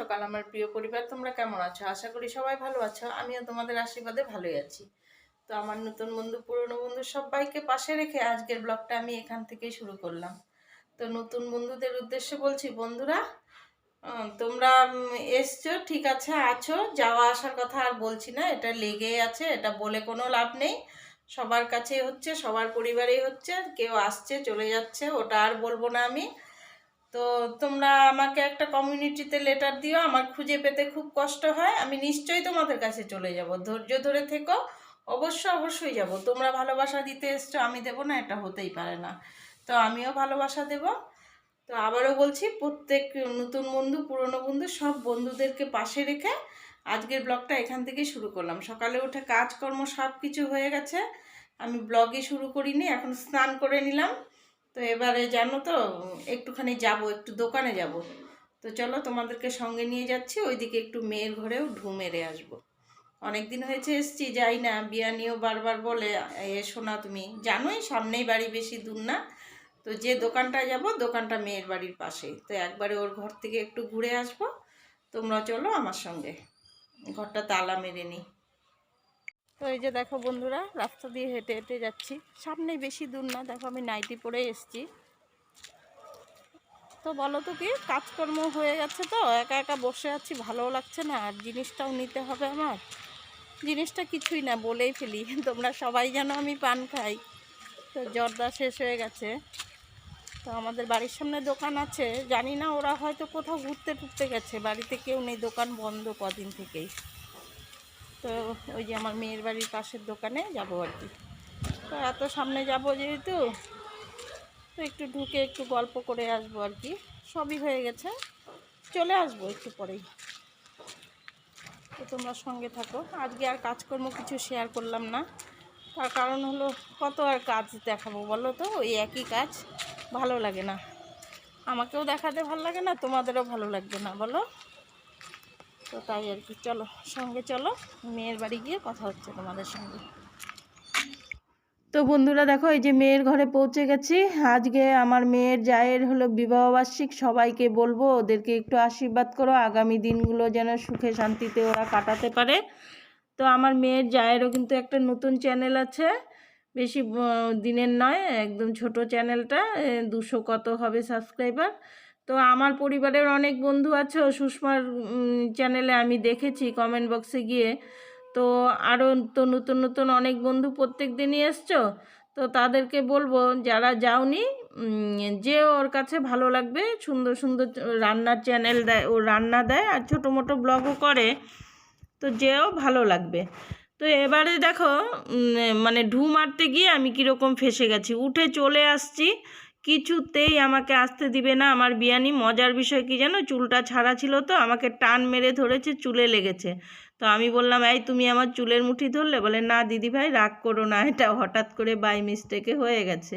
সকাল, আমার প্রিয় পরিবার, তোমরা কেমন আছো? আশা করি সবাই ভালো আছো, আমিও তোমাদের আশীর্বাদে ভালোই আছি। তো আমার নতুন বন্ধু, পুরনো বন্ধু সবাইকে পাশে রেখে আজকের ব্লগটা আমি এখান থেকেই শুরু করলাম। তো নতুন বন্ধুদের উদ্দেশ্যে বলছি, বন্ধুরা তোমরা এসছো, ঠিক আছে, আছো, যাওয়া আসার কথা আর বলছি না, এটা লেগেই আছে, এটা বলে কোনো লাভ নেই। সবার কাছেই হচ্ছে, সবার পরিবারেই হচ্ছে, কেউ আসছে, চলে যাচ্ছে, ওটা আর বলব না আমি। তো তোমরা আমাকে একটা কমিউনিটিতে লেটার দিও, আমার খুঁজে পেতে খুব কষ্ট হয়, আমি নিশ্চয়ই তোমাদের কাছে চলে যাব। ধৈর্য ধরে থেকো, অবশ্য অবশ্যই যাব। তোমরা ভালোবাসা দিতে এসছো, আমি দেবো না, এটা হতেই পারে না। তো আমিও ভালোবাসা দেব। তো আবারও বলছি, প্রত্যেক নতুন বন্ধু, পুরনো বন্ধু, সব বন্ধুদেরকে পাশে রেখে আজকের ব্লগটা এখান থেকে শুরু করলাম। সকালে উঠে কাজকর্ম সব কিছু হয়ে গেছে, আমি ব্লগে শুরু করিনি, এখন স্নান করে নিলাম। তো এবারে জানো তো, একটুখানি যাব, একটু দোকানে যাব। তো চলো তোমাদেরকে সঙ্গে নিয়ে যাচ্ছি, ওইদিকে একটু মেয়ের ঘরেও ঢু মেরে আসব। অনেক দিন হয়েছে এসছি, যাই না, বিয়া নিয়েও বারবার বলে এসো না তুমি জানোই সামনেই বাড়ি বেশি দূর না। তো যে দোকানটা যাব, দোকানটা মেয়ের বাড়ির পাশেই। তো একবারে ওর ঘর থেকে একটু ঘুরে আসব। তোমরা চলো আমার সঙ্গে। ঘরটা তালা মেরে নিই। তো এই যে দেখো বন্ধুরা, রাস্তা দিয়ে হেঁটে হেঁটে যাচ্ছি। সামনেই বেশি দূর না, দেখো আমি নাইটি পরে এসছি। তো বলো তো কি, কাজকর্ম হয়ে গেছে তো? একা একা বসে আছি, ভালোও লাগছে না, আর জিনিসটাও নিতে হবে আমার। জিনিসটা কিছুই না, বলেই ফেলি, তোমরা সবাই যেন আমি পান খাই। তো জর্দা শেষ হয়ে গেছে। তো আমাদের বাড়ির সামনে দোকান আছে, জানি না ওরা হয়তো কোথাও ঘুরতে টুরতে গেছে, বাড়িতে কেউ নেই, দোকান বন্ধ কদিন থেকেই। তো ওই যে আমার মেয়ের বাড়ির পাশের দোকানে যাব আর কি। তো এত সামনে যাব যেহেতু, তো একটু ঢুকে একটু গল্প করে আসব আর কি। সবই হয়ে গেছে। চলে আসব একটু পরেই। তো তোমরা সঙ্গে থাকো। আজকে আর কাজকর্ম কিছু শেয়ার করলাম না। তার কারণ হলো, কত আর কাজ দেখাবো বলো তো? ওই একই কাজ। ভালো লাগে না। আমাকেও দেখাতে ভালো লাগে না, তোমাদেরও ভালো লাগবে না, বলো? তো তাই আর কি, চলো, সঙ্গে চলো, মেয়ের বাড়ি গিয়ে কথা হচ্ছে তোমাদের সঙ্গে। তো বন্ধুরা দেখো, এই যে মেয়ের ঘরে পৌঁছে গেছি। আজকে আমার মেয়ের জায়ের হলো বিবাহবার্ষিক সবাইকে বলব ওদেরকে একটু আশীর্বাদ করো, আগামী দিনগুলো যেন সুখে শান্তিতে ওরা কাটাতে পারে। তো আমার মেয়ের জায়েরও কিন্তু একটা নতুন চ্যানেল আছে, বেশি দিনের নয়, একদম ছোট চ্যানেলটা দুশো কত হবে সাবস্ক্রাইবার। তো আমার পরিবারের অনেক বন্ধু আছে সুষমার চ্যানেলে আমি দেখেছি কমেন্ট বক্সে গিয়ে। তো আরও তো নতুন নতুন অনেক বন্ধু প্রত্যেক দিনই এসছো। তো তাদেরকে বলব, যারা যাওনি যে ওর কাছে ভালো লাগবে, সুন্দর সুন্দর রান্নার চ্যানেল দেয়, ও রান্না দেয় আর ছোটো মোটো ব্লগও করে, তো যেও ভালো লাগবে। তো এবারে দেখো মানে ঢু মারতে গিয়ে আমি কীরকম ফেসে গেছি। উঠে চলে আসছি কিছুতেই আমাকে আসতে দিবে না। আমার বিয়ানি মজার বিষয় কি জানো? চুলটা ছাড়া ছিল তো, আমাকে টান মেরে ধরেছে, চুলে লেগেছে। তো আমি বললাম, এই তুমি আমার চুলের মুঠি ধরলে? বলে, না দিদি ভাই, রাগ করো না, এটা হঠাৎ করে বাই মিস্টেকে হয়ে গেছে।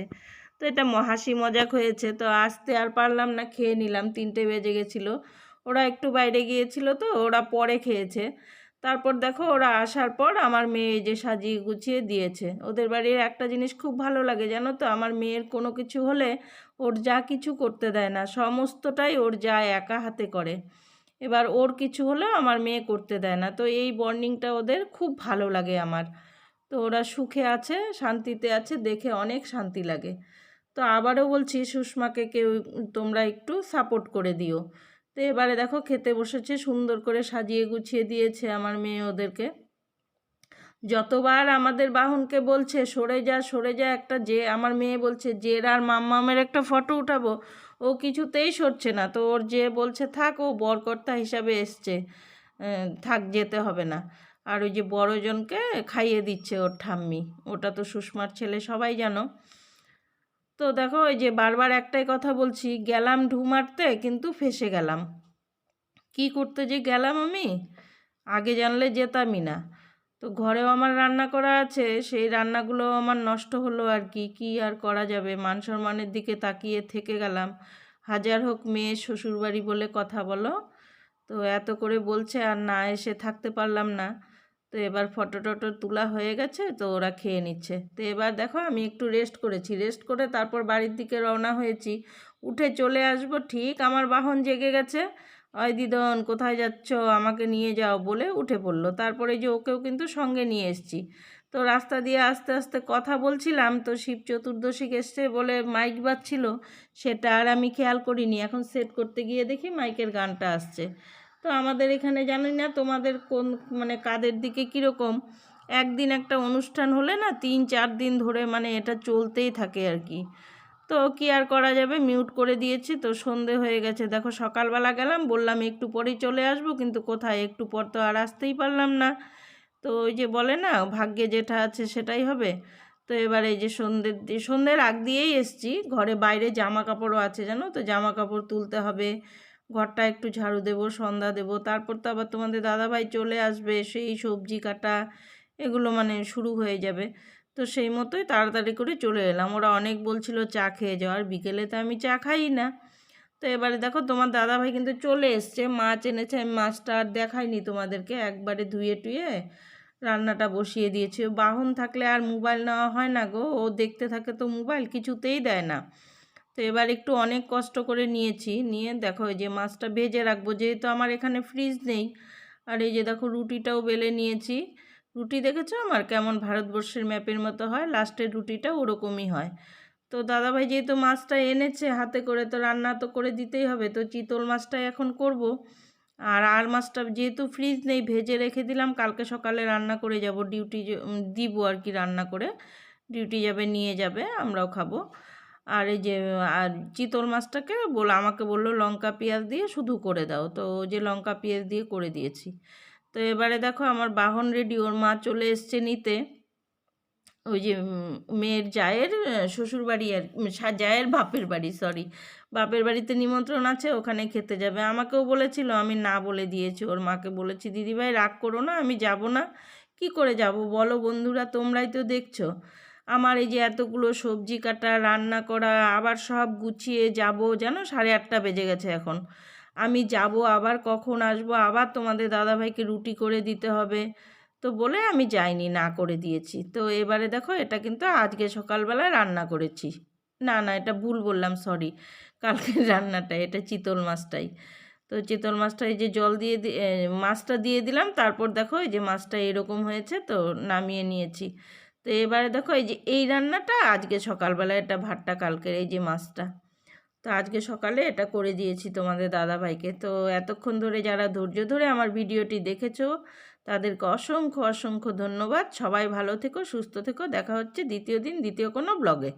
তো এটা হাসি মজাক হয়েছে। তো আসতে আর পারলাম না, খেয়ে নিলাম, তিনটে বেজে গেছিল। ওরা একটু বাইরে গিয়েছিল তো, ওরা পরে খেয়েছে। তারপর দেখো ওরা আসার পর আমার মেয়ে যে সাজিয়ে গুছিয়ে দিয়েছে। ওদের বাড়ির একটা জিনিস খুব ভালো লাগে, জানো তো? আমার মেয়ের কোনো কিছু হলে ওর যা কিছু করতে দেয় না, সমস্তটাই ওর যা একা হাতে করে। এবার ওর কিছু হলেও আমার মেয়ে করতে দেয় না। তো এই বন্ডিংটা ওদের খুব ভালো লাগে আমার। তো ওরা সুখে আছে, শান্তিতে আছে, দেখে অনেক শান্তি লাগে। তো আবারও বলছি সুষমাকে কেউ তোমরা একটু সাপোর্ট করে দিও। তো এবারে দেখো খেতে বসেছে, সুন্দর করে সাজিয়ে গুছিয়ে দিয়েছে আমার মেয়ে ওদেরকে। যতবার আমাদের বাহনকে বলছে, সরে যা সরে যা, একটা যে, আমার মেয়ে বলছে, জের আর মাম্মামের একটা ফটো উঠাবো। ও কিছুতেই সরছে না। তো ওর যে বলছে, থাক, ও বরকর্তা হিসাবে এসছে। থাক, যেতে হবে না। আর ওই যে বড়জনকে খাইয়ে দিচ্ছে ওর ঠাম্মি। ওটা তো সুষমার ছেলে, সবাই জানো। তো দেখো, ওই যে বারবার একটাই কথা বলছি, গেলাম ঢু মারতে, কিন্তু ফেসে গেলাম। কি করতে যে গেলাম আমি? আগে জানলে যেতামই না। তো ঘরেও আমার রান্না করা আছে, সেই রান্নাগুলো আমার নষ্ট হলো আর কি। কি আর করা যাবে? মান সম্মানের দিকে তাকিয়ে থেকে গেলাম। হাজার হোক মেয়ে শ্বশুরবাড়ি বলে কথা বলো। তো এত করে বলছে, আর না এসে থাকতে পারলাম না। তো এবার ফটো টটো তোলা হয়ে গেছে, তো ওরা খেয়ে নিচ্ছে। তো এবার দেখো আমি একটু রেস্ট করেছি। রেস্ট করে তারপর বাড়ির দিকে রওনা হয়েছি। উঠে চলে আসব, ঠিক আমার বাহন জেগে গেছে। অয় দিদন, কোথায় যাচ্ছ? আমাকে নিয়ে যাও বলে উঠে পড়ল। তারপরে যে ওকেও কিন্তু সঙ্গে নিয়ে এসছি। তো রাস্তা দিয়ে আস্তে আস্তে কথা বলছিলাম, তো শিব চতুর্দশী এসছে বলে মাইক বাজছিল। সেটা আর আমি খেয়াল করিনি। এখন সেট করতে গিয়ে দেখি মাইকের গানটা আসছে। তো আমাদের এখানে জানি না তোমাদের কোন মানে কাদের দিকে কীরকম। একদিন একটা অনুষ্ঠান হলে না তিন চার দিন ধরে মানে এটা চলতেই থাকে আর কি। তো কি আর করা যাবে? মিউট করে দিয়েছি তো সন্ধে হয়ে গেছে। দেখো সকালবেলা গেলাম, বললাম একটু পরেই চলে আসব, কিন্তু কোথায় একটু পর তো আর আসতেই পারলাম না। তো ওই যে বলে না, ভাগ্যে যেটা আছে সেটাই হবে। তো এবারে যে সন্ধ্যের সন্ধ্যের আগ দিয়েই এসছি। ঘরে বাইরে জামা কাপড়ও আছে, জানো তো? জামা কাপড় তুলতে হবে ঘরটা একটু ঝাড়ু দেবো, সন্ধ্যা দেবো, তারপর তো আবার তোমাদের দাদাভাই চলে আসবে, সেই সবজি কাটা এগুলো মানে শুরু হয়ে যাবে। তো সেই মতোই তাড়াতাড়ি করে চলে এলাম। ওরা অনেক বলছিল চা খেয়ে যাওয়ার বিকেলে তো আমি চা খাই না। তো এবারে দেখো তোমার দাদাভাই কিন্তু চলে এসছে, মাছ এনেছে, আমি মাছটা আর দেখাইনি তোমাদেরকে, একবারে ধুয়ে টুয়ে রান্নাটা বসিয়ে দিয়েছি। বাহন থাকলে আর মোবাইল নেওয়া হয় না গো, ও দেখতে থাকে তো মোবাইল, কিছুতেই দেয় না। তো এবার একটু অনেক কষ্ট করে নিয়েছি। নিয়ে দেখো এই যে মাছটা ভেজে রাখব। যেহেতু আমার এখানে ফ্রিজ নেই। আর এই যে দেখো রুটিটাও বেলে নিয়েছি। রুটি দেখেছ আমার? কেমন ভারতবর্ষের ম্যাপের মতো হয়। লাস্টের রুটিটা ওরকমই হয়। তো দাদাভাই যেহেতু মাছটা এনেছে, হাতে করে তো রান্না তো করে দিতেই হবে। তো চিতল মাছটাই এখন করব। আর আর মাছটা যেহেতু ফ্রিজ নেই, ভেজে রেখে দিলাম, কালকে সকালে রান্না করে যাব। ডিউটি দিব আর কি রান্না করে। ডিউটি যাবে, নিয়ে যাবে, আমরাও খাব। আর এই যে, আর চিতল মাছটাকে বল, আমাকে বলল লঙ্কা পেঁয়াজ দিয়ে শুধু করে দাও। তো যে লঙ্কা পেঁয়াজ দিয়ে করে দিয়েছি। তো এবারে দেখো আমার বাহন রেডি, ওর মা চলে এসছে নিতে। ওই যে মেয়ের জায়ের শ্বশুর বাড়ি আর জায়ের বাপের বাড়ি সরি বাপের বাড়িতে নিমন্ত্রণ আছে, ওখানে খেতে যাবে। আমাকেও বলেছিল, আমি না বলে দিয়েছি। ওর মাকে বলেছি, দিদিভাই, রাগ করো না, আমি যাব না। কি করে যাব বলো বন্ধুরা, তোমরাই তো দেখছ। আমার এই যে এতগুলো সবজি কাটা, রান্না করা, আবার সব গুছিয়ে যাব, যেন সাড়ে আটটা বেজে গেছে এখন। আমি যাব, আবার কখন আসব, আবার তোমাদের দাদাভাইকে রুটি করে দিতে হবে। তো বলে আমি যাইনি, না করে দিয়েছি। তো এবারে দেখো, এটা কিন্তু আজকে সকালবেলায় রান্না করেছি। না না, এটা ভুল বললাম সরি কালকের রান্নাটা, এটা চিতল মাছটাই। তো চিতল মাছটা এই যে জল দিয়ে মাছটা দিয়ে দিলাম, তারপর দেখো, এই যে মাছটা এরকম হয়েছে, তো নামিয়ে নিয়েছি। তো এবারে দেখো এই যে এই রান্নাটা আজকে সকালবেলা এটা ভাতটা, কালকের এই যে মাছটা। তো আজকে সকালে এটা করে দিয়েছি তোমাদের দাদাভাইকে। তো এতক্ষণ ধরে যারা ধৈর্য ধরে আমার ভিডিওটি দেখেছ, তাদেরকে অসংখ্য অসংখ্য ধন্যবাদ। সবাই ভালো থেকো, সুস্থ থেকো। দেখা হচ্ছে দ্বিতীয় দিন, দ্বিতীয় কোনো ব্লগে